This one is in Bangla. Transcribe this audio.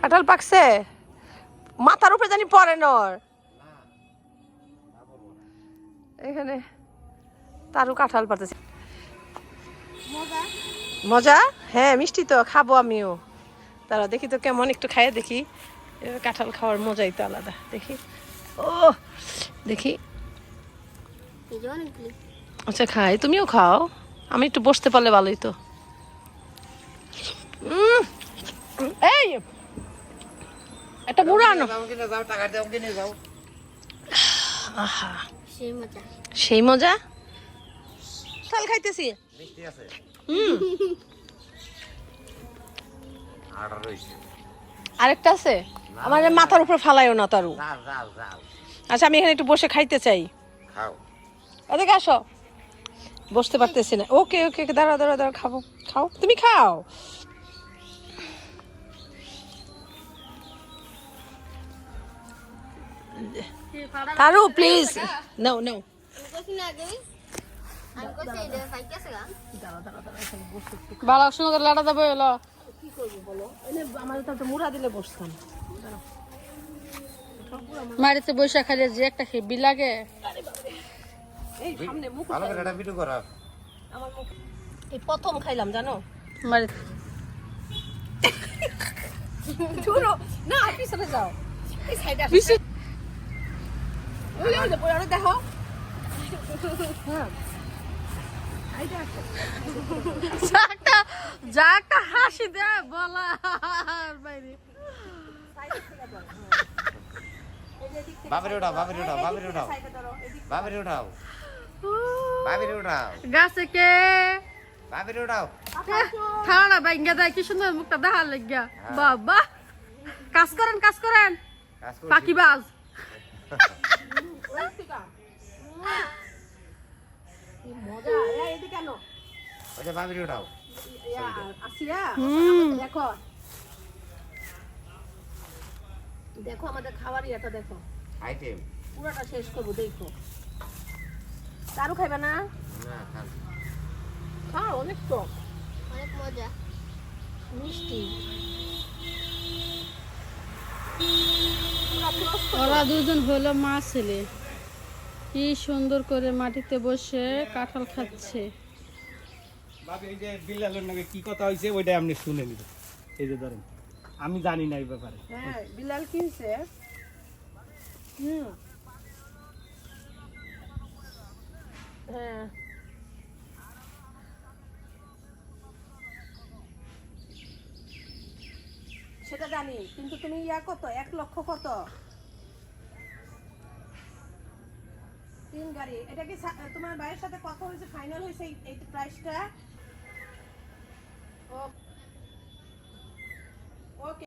কাঁঠাল পাকছে? মাথার উপরে জানি পরে নর। এখানে তারও কাঁঠাল পাতেছে মজা? মজা? হ্যাঁ মিষ্টি তো খাব আমিও। তারা দেখি তো কেমন একটু খাইয়ে দেখি। কাঁঠাল খাওয়ার মজাই তো আলাদা দেখি। ও দেখি। আচ্ছা খাই। তুমিও খাও। আমি একটু বসতে পারলে ভালোই তো। এই! একটা মুড়া আনো। যাও যাও টাকা দাও কিনে যাও। আহা। সেই মজা। সেই খাইতেছি। মিষ্টি আছে? হুম। আরেকটা আছে? আমার মাথার উপর ফালাইও না তারু। আচ্ছা আমি এখানে একটু বসে খাইতে চাই। খাও। এদিকে আসো। বসতে পারতেছি না। ওকে ওকে ওকে দাঁড়াও দাঁড়াও দাঁড়াও খাব। খাও। তুমি খাও। তারু প্লিজ নো নো আমি কইছি না আগে আমি কইছি এটা পাইতেছে গা বালা সুন্দর লাটা দেবো এলো। কি করব বলো এনে তো মুড়া দিলে বসতাম মাড়িতে বৈশাখ খাইলে যে একটা হেবি লাগে। এই প্রথম খাইলাম জানো? ধুরো না পিছনে যাও। এই সাইডে দেখো হ্যাঁ যা একটা হাসি দে বলা বাইরে। বাবারে উঠাও বাবারে উঠাও বাবারে উঠাও। বাবারে উঠাও। বাবারে উঠাও। গাছে কে? বাবারে উঠাও। দেয় কি সুন্দর মুখটা দেখার লাগিয়া। বাবা কাজ করেন কাজ করেন। কাজ করছি। যে বাবারে উঠাও। দেখো দেখো আমাদের খাবার ইয়েটা দেখো আইটেম পুরোটা শেষ করব দেখো তারও খাইবে না না খাও অনেক তো অনেক মজা। মিষ্টি। ওরা দুজন হলো মা ছেলে। কি সুন্দর করে মাটিতে বসে কাঁঠাল খাচ্ছে। বাবা এই যে বিল্লালের নাকি কি কথা হয়েছে ওইটা আপনি শুনে নিবেন। এই যে ধরেন আমি জানি না এই ব্যাপারে। হ্যাঁ বিলাল কিনছে। হ্যাঁ। সেটা জানি কিন্তু তুমি ইয়া কত? এক লক্ষ কত? গাড়ি এটা কি তোমার ভাইয়ের সাথে কথা হয়েছে? ফাইনাল হয়েছে এই প্রাইসটা ওকে